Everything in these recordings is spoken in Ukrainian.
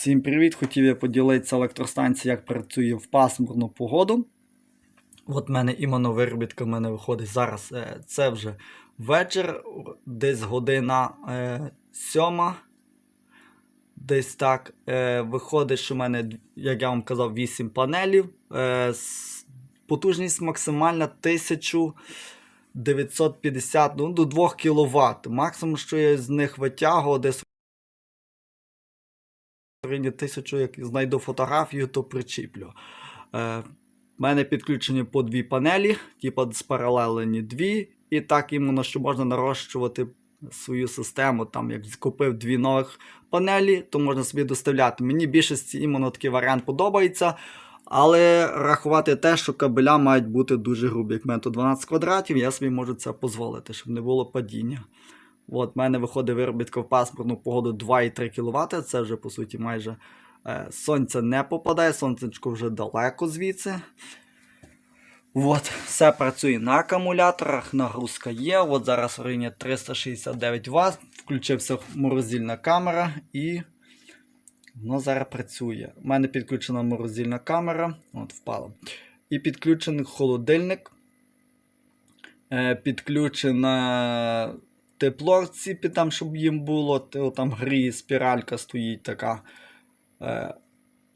Всім привіт! Хотів я поділитися електростанцією, як працює в пасмурну погоду. От мене іменно виробітка в мене виходить зараз. е, Це вже вечір, десь година е, сьома. Десь так. Е, виходить, що в мене, як я вам казав, 8 панелів. Е, потужність максимальна 1950 ну, до 2 кВт. Максимум, що я з них витягував, десь в тисячу, як знайду фотографію, то причіплю. Е, в мене підключені по дві панелі, типу спаралелені дві, і так іменно, що можна нарощувати свою систему. Там, як купив дві нових панелі, то можна собі доставляти. Мені більшості іменно такий варіант подобається. Але рахувати те, що кабеля мають бути дуже грубі. Як мене тут 12 квадратів, я собі можу це дозволити, щоб не було падіння. От, в мене виходить виробітка в паспортну погоду 2,3 кВт. Це вже по суті майже е, сонце не попадає, сонцечко вже далеко звідси. От, все працює на акумуляторах, нагрузка є. От зараз в районі 369 Вт. Включився морозильна камера і воно зараз працює. У мене підключена морозильна камера. От, впала. І підключений холодильник. Е, підключена тепло ціпі, там, щоб їм було. Там гріє спіралька стоїть така. Е,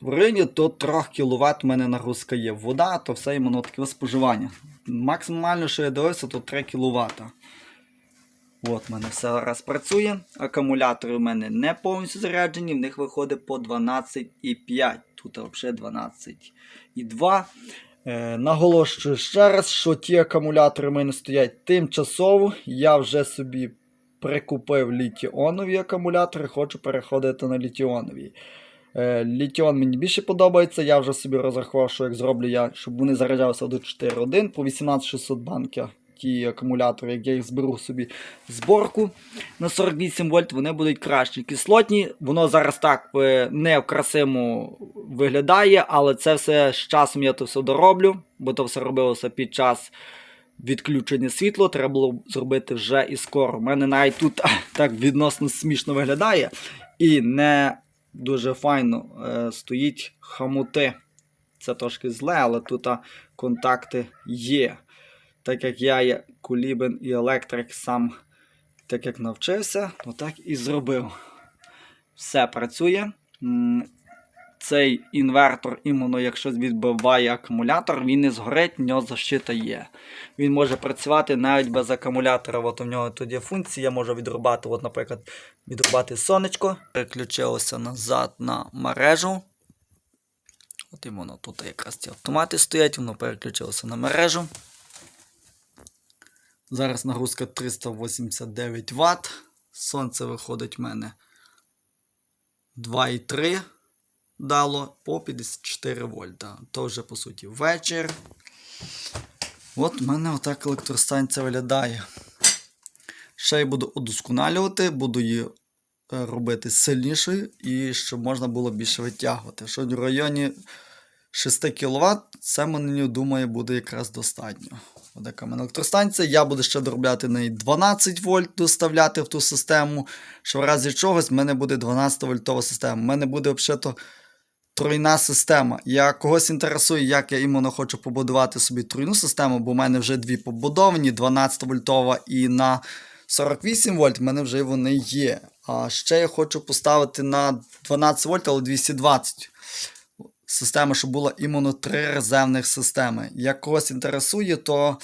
в районі до 3 кВт у мене нагрузка є. Вода, то все іменно таке споживання. Максимально, що я дивився, то 3 кВт. От, в мене все зараз працює. Акумулятори в мене не повністю заряджені, в них виходить по 12,5. Тут взагалі 12,2. Е, наголошую ще раз, що ті акумулятори в мене стоять тимчасово. Я вже собі прикупив літіонові акумулятори, хочу переходити на літіонові. Е, літіон мені більше подобається. Я вже собі розрахував, що як зроблю я, щоб вони заряджалися до 4.1 по 18600 банки. Ті акумулятори, як я їх зберу собі зборку на 48 вольт, вони будуть кращі. Кислотні, воно зараз так е, не в красивому виглядає, але це все з часом я то все дороблю, бо то все робилося під час відключення світла. Треба було зробити вже і скоро. У мене навіть тут так відносно смішно виглядає і не дуже файно е, стоїть хамути. Це трошки зле, але тут контакти є. Так як я є кулібен і електрик сам, так як навчився, то так і зробив. Все працює. Цей інвертор, іменно якщо відбиває акумулятор, він не згорить, в нього защита є. Він може працювати навіть без акумулятора. От у нього тут є функція, я можу відрубати, от, наприклад, відрубати сонечко. Переключилося назад на мережу. От іменно тут якраз ці автомати стоять, воно переключилося на мережу. Зараз нагрузка 389 Вт. Сонце виходить в мене 2,3 дало по 54 вольта. То вже по суті вечір. От в мене отак електростанція виглядає. Ще й буду удосконалювати, буду її е, робити сильнішою і щоб можна було більше витягувати. Що в районі 6 кВт, це мені думаю буде якраз достатньо. Ось така в мене електростанція. Я буду ще доробляти неї 12 вольт доставляти в ту систему. Що в разі чогось в мене буде 12 вольтова система. У мене буде взагалі тройна система. Я когось інтересує, як я іменно хочу побудувати собі тройну систему, бо в мене вже дві побудовані, 12 вольтова і на 48 вольт, в мене вже вони є. А ще я хочу поставити на 12 вольт, але 220 система, щоб була іменно три резервних системи. Як когось інтересує, то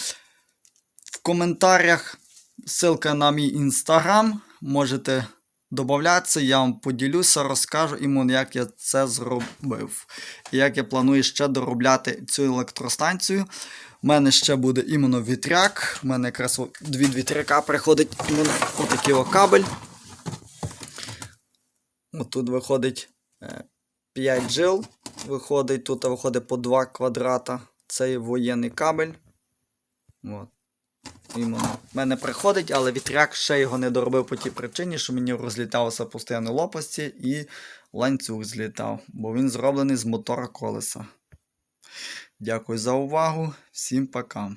в коментарях ссылка на мій інстаграм. Можете додатися, я вам поділюся, розкажу іменно, як я це зробив. І як я планую ще доробляти цю електростанцію. У мене ще буде іменно вітряк. У мене якраз дві вітряка приходить іменно отакий кабель. От тут виходить е, 5 джил. Виходить, тут виходить по 2 квадрата. Це воєнний кабель. От. У мене приходить, але вітряк ще його не доробив по тій причині, що мені розліталося постійно лопасті і ланцюг злітав, бо він зроблений з мотора колеса. Дякую за увагу. Всім пока.